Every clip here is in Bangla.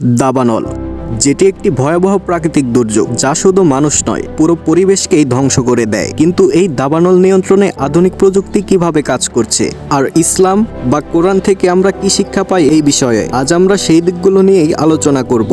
দাবানল, যেটি একটি ভয়াবহ প্রাকৃতিক দুর্যোগ যা শুধু মানুষ নয়, পুরো পরিবেশকেই ধ্বংস করে দেয়। কিন্তু এই দাবানল নিয়ন্ত্রণে আধুনিক প্রযুক্তি কীভাবে কাজ করছে? আর ইসলাম বা কোরআন থেকে আমরা কি শিক্ষা পাই এই বিষয়ে? আজ আমরা সেই দিকগুলো নিয়েই আলোচনা করব।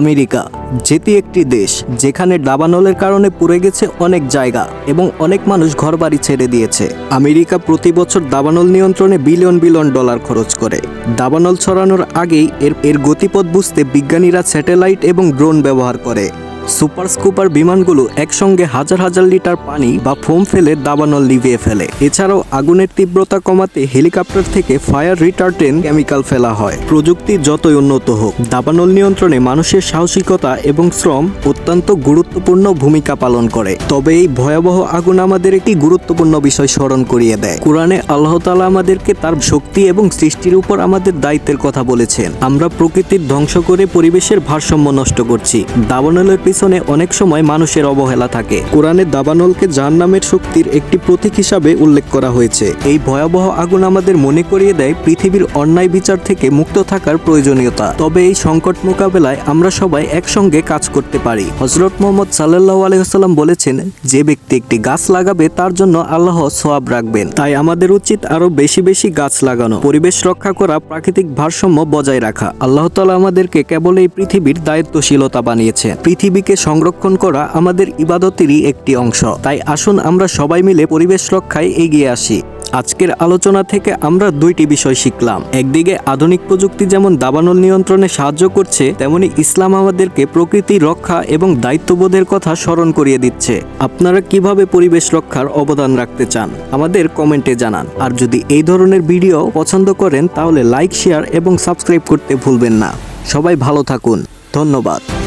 আমেরিকা, যেটি একটি দেশ যেখানে দাবানলের কারণে পুড়ে গেছে অনেক জায়গা এবং অনেক মানুষ ঘরবাড়ি ছেড়ে দিয়েছে। আমেরিকা প্রতি বছর দাবানল নিয়ন্ত্রণে বিলিয়ন বিলিয়ন ডলার খরচ করে। দাবানল ছড়ানোর আগেই এর এর গতিপথ বুঝতে বিজ্ঞানীরা স্যাটেলাইট এবং ড্রোন ব্যবহার করে। সুপার স্কুপার বিমানগুলো একসঙ্গে হাজার হাজার লিটার পানি বা ফোম ফেলে দাবানল লিভিয়ে ফেলে। এছাড়াও আগুনের তীব্রতা কমাতে হেলিকপ্টার থেকে ফায়ার রিটার্টেন্ট কেমিক্যাল ফেলা হয়। প্রযুক্তি যতই উন্নত হোক, দাবানল নিয়ন্ত্রণে মানুষের সাহসিকতা এবং শ্রম অত্যন্ত গুরুত্বপূর্ণ ভূমিকা পালন করে। তবে এই ভয়াবহ আগুন আমাদের একটি গুরুত্বপূর্ণ বিষয় স্মরণ করিয়ে দেয়। কোরআনে আল্লাহ তালা আমাদেরকে তার শক্তি এবং সৃষ্টির উপর আমাদের দায়িত্বের কথা বলেছেন। আমরা প্রকৃতির ধ্বংস করে পরিবেশের ভারসাম্য নষ্ট করছি। দাবানলের পিছনে অনেক সময় মানুষের অবহেলা থাকে। কোরআনে দাবানলকে জাহান্নামের শক্তির একটি প্রতীক হিসাবে উল্লেখ করা হয়েছে। এই ভয়াবহ আগুন আমাদের মনে করিয়ে দেয় পৃথিবীর অন্যায় বিচার থেকে মুক্ত থাকার প্রয়োজনীয়তা। তবে এই সংকট মোকাবেলায় আমরা সবাই একসঙ্গে কাজ করতে পারি। হজরত মোহাম্মদ সাল্লাহ আলহিহাল্লাম বলেছেন, যে ব্যক্তি একটি গাছ লাগাবে, তার জন্য আল্লাহ সোয়াব রাখবেন। তাই আমাদের উচিত আরও বেশি বেশি গাছ লাগানো, পরিবেশ রক্ষা করা, প্রাকৃতিক ভারসাম্য বজায় রাখা। আল্লাহ তালা আমাদেরকে কেবল এই পৃথিবীর দায়িত্বশীলতা বানিয়েছেন পৃথিবীকে সংরক্ষণ করা আমাদের ইবাদতেরই একটি অংশ। তাই আসুন আমরা সবাই মিলে পরিবেশ রক্ষায় এগিয়ে আসি। আজকের আলোচনা থেকে আমরা দুইটি বিষয় শিখলাম। একদিকে আধুনিক প্রযুক্তি যেমন দাবানল নিয়ন্ত্রণে সাহায্য করছে, তেমনি ইসলাম আমাদেরকে প্রকৃতি রক্ষা এবং দায়িত্ববোধের কথা স্মরণ করিয়ে দিচ্ছে। আপনারা কীভাবে পরিবেশ রক্ষার অবদান রাখতে চান? আমাদের কমেন্টে জানান। আর যদি এই ধরনের ভিডিও পছন্দ করেন, তাহলে লাইক, শেয়ার এবং সাবস্ক্রাইব করতে ভুলবেন না। সবাই ভালো থাকুন। ধন্যবাদ।